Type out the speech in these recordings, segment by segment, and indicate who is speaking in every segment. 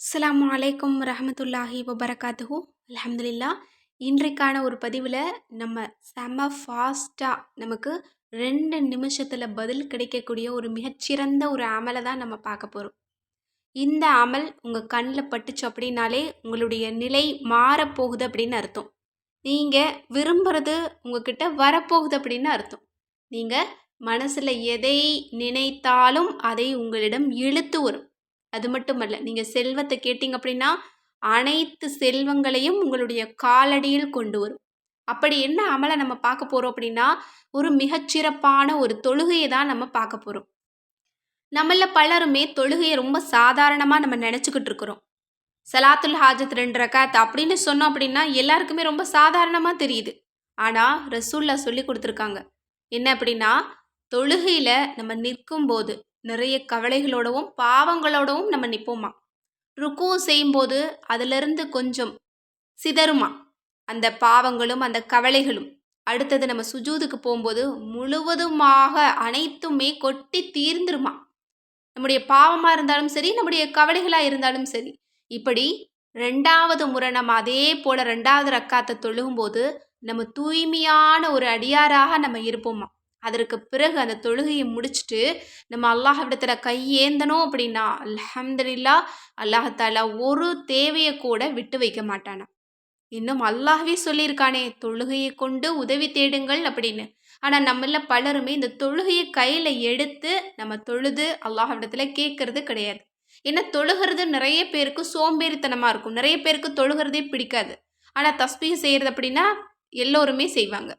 Speaker 1: அஸ்லாம் வலைக்கம் ரஹமத்துல்லாஹி வபரகாத்துஹூ. அலமதுல்லா இன்றைக்கான ஒரு பதிவில் நம்ம செம ஃபாஸ்ட்டாக நமக்கு ரெண்டு நிமிஷத்தில் பதில் கிடைக்கக்கூடிய ஒரு மிகச்சிறந்த ஒரு அமலை தான் நம்ம பார்க்க போகிறோம் இந்த அமல் உங்கள் கண்ணில் பட்டுச்சு அப்படின்னாலே உங்களுடைய நிலை மாறப்போகுது அப்படின்னு அர்த்தம். நீங்கள் விரும்புகிறது உங்ககிட்ட வரப்போகுது அப்படின்னு அர்த்தம். நீங்கள் மனசில் எதை நினைத்தாலும் அதை உங்களிடம் இழுத்து வரும். அது மட்டுமல்ல நீங்கள் செல்வத்தை கேட்டிங்க அப்படின்னா அனைத்து செல்வங்களையும் உங்களுடைய காலடியில் கொண்டு வரும். அப்படி என்ன அமலை நம்ம பார்க்க போகிறோம் அப்படின்னா ஒரு மிகச்சிறப்பான ஒரு தொழுகையை தான் நம்ம பார்க்க போகிறோம் நம்மள பலருமே தொழுகையை ரொம்ப சாதாரணமாக நம்ம நினச்சிக்கிட்டு இருக்கிறோம். சலாத்துல் ஹாஜத் ரெண்டு ரகாத் அப்படின்னு சொன்னோம் அப்படின்னா எல்லாருக்குமே ரொம்ப சாதாரணமாக தெரியுது. ஆனால் ரசூல்லா சொல்லி கொடுத்துருக்காங்க. என்ன அப்படின்னா தொழுகையில் நம்ம நிற்கும் போது நிறைய கவலைகளோடவும் பாவங்களோடவும் நம்ம நிற்போமா ருக்கு செய்யும்போது அதிலிருந்து கொஞ்சம் சிதறுமா? அந்த பாவங்களும் அந்த கவலைகளும். அடுத்தது நம்ம சுஜூதுக்கு போகும்போது முழுவதுமாக அனைத்துமே கொட்டி தீர்ந்துருமா? நம்முடைய பாவமாக இருந்தாலும் சரி நம்முடைய கவலைகளாக இருந்தாலும் சரி. இப்படி ரெண்டாவது முறை நம்ம அதே போல் ரெண்டாவது ரக்காத்தை தொழுகும்போது நம்ம தூய்மையான ஒரு அடியாராக நம்ம இருப்போமா? அதற்கு பிறகு அந்த தொழுகையை முடிச்சுட்டு நம்ம அல்லாஹ்விடத்தில் கையேந்தனோம் அப்படின்னா அலமதுல்லா அல்லாஹாலா ஒரு தேவையை கூட விட்டு வைக்க மாட்டானா இன்னும் அல்லாஹ்வே சொல்லியிருக்கானே தொழுகையை கொண்டு உதவி தேடுங்கள் அப்படின்னு. ஆனால் நம்மள பலருமே இந்த தொழுகையை கையில் எடுத்து நம்ம தொழுது அல்லாஹ்விடத்தில் கேட்கறது கிடையாது. ஏன்னா தொழுகிறது நிறைய பேருக்கு சோம்பேறித்தனமாக இருக்கும். நிறைய பேருக்கு தொழுகிறதே பிடிக்காது. ஆனால் தஸ்பீக செய்கிறது அப்படின்னா எல்லோருமே செய்வாங்க.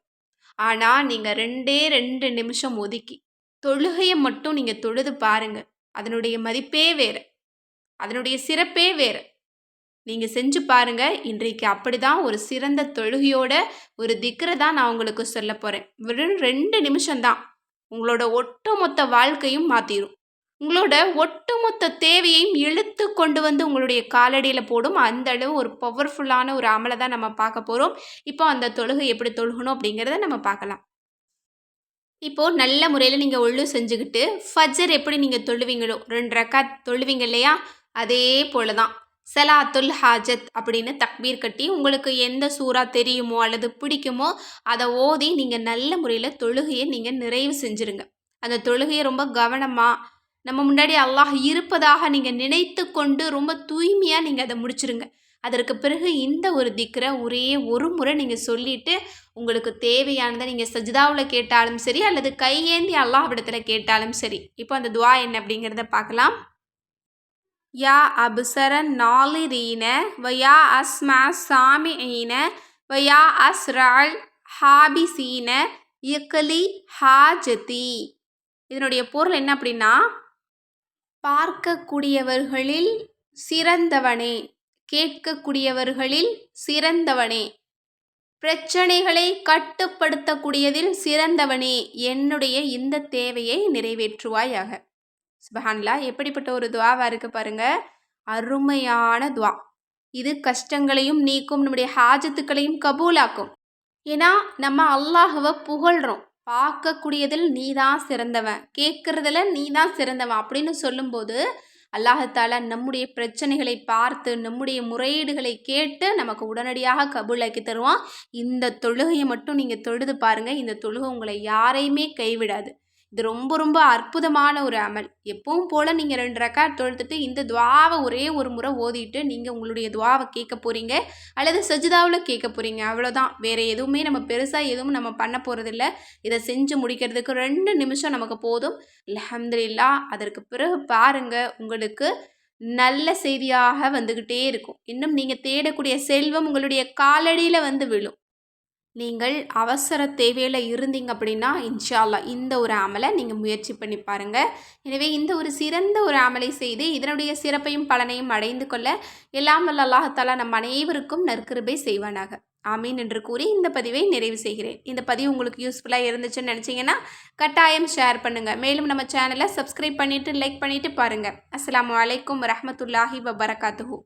Speaker 1: ஆனால் நீங்கள் ரெண்டே ரெண்டு நிமிஷம் ஒதுக்கி தொழுகையை மட்டும் நீங்கள் தொழுது பாருங்க. அதனுடைய மதிப்பே வேறு. அதனுடைய சிறப்பே வேறு. நீங்கள் செஞ்சு பாருங்க. இன்றைக்கு அப்படி தான் ஒரு சிறந்த தொழுகையோட ஒரு திக்கரை தான் நான் உங்களுக்கு சொல்ல போகிறேன் வெறும் ரெண்டு நிமிஷம்தான் உங்களோட ஒட்டுமொத்த வாழ்க்கையும் மாற்றிடும் உங்களோட ஒட்டுமொத்த தேவையையும் இழுத்து கொண்டு வந்து உங்களுடைய காலடியில் போடும். அந்த அளவு ஒரு பவர்ஃபுல்லான ஒரு அமலை தான் நம்ம பார்க்க போகிறோம் இப்போ அந்த தொழுகை எப்படி தொழுகணும் அப்படிங்கிறத நம்ம பார்க்கலாம். இப்போது நல்ல முறையில் நீங்கள் ஒழு செஞ்சுக்கிட்டு ஃபஜர் எப்படி நீங்கள் தொழுவீங்களோ ரெண்டு ரக்கா தொழுவீங்க இல்லையா? அதே போல தான் சலாத்துல் ஹாஜத் அப்படின்னு தக்பீர் கட்டி உங்களுக்கு எந்த சூறா தெரியுமோ அல்லது பிடிக்குமோ அதை ஓதி நீங்கள் நல்ல முறையில் தொழுகையை நீங்கள் நிறைவு செஞ்சுருங்க. அந்த தொழுகையை ரொம்ப கவனமாக நம்ம முன்னாடி அல்லாஹ் இருப்பதாக நீங்கள் நினைத்து கொண்டு ரொம்ப தூய்மையாக நீங்கள் அதை முடிச்சிருங்க. அதற்கு பிறகு இந்த ஒரு திக்கரை ஒரே ஒரு முறை நீங்கள் சொல்லிவிட்டு உங்களுக்கு தேவையானதை நீங்கள் சஜிதாவில் கேட்டாலும் சரி அல்லது கையேந்தி அல்லாஹ்விடத்தில் கேட்டாலும் சரி. இப்போ அந்த துவா என்ன அப்படிங்கிறத பார்க்கலாம். யா அபுசர நாலிரீன வயா அஸ்மா சாமி ஈன வயா அஸ்ரால் ஹாபிசீன இக்கலி ஹாஜதி. இதனுடைய பொருள் என்ன அப்படின்னா பார்க்கக்கூடியவர்களில் சிறந்தவனே கேட்கக்கூடியவர்களில் சிறந்தவனே. பிரச்சனைகளை கட்டுப்படுத்தக்கூடியதில் சிறந்தவனே என்னுடைய இந்த தேவையை நிறைவேற்றுவாயாக. சுபஹான்லா எப்படிப்பட்ட ஒரு துவாவாக இருக்குது பாருங்க. அருமையான துவா. இது கஷ்டங்களையும் நீக்கும் நம்முடைய ஹாஜத்துக்களையும் கபூலாக்கும். ஏன்னா நம்ம அல்லாஹுவை புகழ்கிறோம் பார்க்கக்கூடியதில் நீ தான் சிறந்தவன். கேட்குறதுல நீ தான் சிறந்தவன் அப்படின்னு சொல்லும்போது அல்லாஹால நம்முடைய பிரச்சனைகளை பார்த்து நம்முடைய முறையீடுகளை கேட்டு நமக்கு உடனடியாக கபூலாக்கி தருவான். இந்த தொழுகையை மட்டும் நீங்கள் தொழுது பாருங்கள் இந்த தொழுகை உங்களை யாரையுமே கைவிடாது. இது ரொம்ப ரொம்ப அற்புதமான ஒரு அமல். எப்பவும் போல் நீங்கள் ரெண்டு ரெக்கார்ட் தொழுத்துட்டு இந்த துவாவை ஒரே ஒரு முறை ஓதிட்டு நீங்கள் உங்களுடைய துவாவை கேட்க போகிறீங்க அல்லது சஜிதாவில் கேட்க போகிறீங்க அவ்வளோதான் வேறு எதுவுமே நம்ம பெருசாக எதுவும் நம்ம பண்ண போகிறதில்ல இதை செஞ்சு முடிக்கிறதுக்கு ரெண்டு நிமிஷம் நமக்கு போதும். அலமதுல்லா அதற்கு பிறகு பாருங்கள் உங்களுக்கு நல்ல செய்தியாக வந்துக்கிட்டே இருக்கும். இன்னும் நீங்கள் தேடக்கூடிய செல்வம் உங்களுடைய காலடியில் வந்து விழும். நீங்கள் அவசர தேவையில் இருந்தீங்க அப்படின்னா இன்ஷால்லா இந்த ஒரு அமலை நீங்கள் முயற்சி பண்ணி பாருங்கள் எனவே இந்த ஒரு சிறந்த ஒரு அமலை செய்து இதனுடைய சிறப்பையும் பலனையும் அடைந்து கொள்ள எல்லாம் வல்ல அல்லாஹாலா நம் அனைவருக்கும் நற்கிருபை செய்வானாக. ஆமீன் என்று கூறி இந்த பதிவை நிறைவு செய்கிறேன். இந்த பதிவு உங்களுக்கு யூஸ்ஃபுல்லாக இருந்துச்சுன்னு நினச்சிங்கன்னா கட்டாயம் ஷேர் பண்ணுங்கள் மேலும் நம்ம சேனலை சப்ஸ்கிரைப் பண்ணிவிட்டு லைக் பண்ணிவிட்டு பாருங்கள் அஸ்லாம் வலைக்கம் வரமத்துல்லாஹி வபரகாத்துஹூ.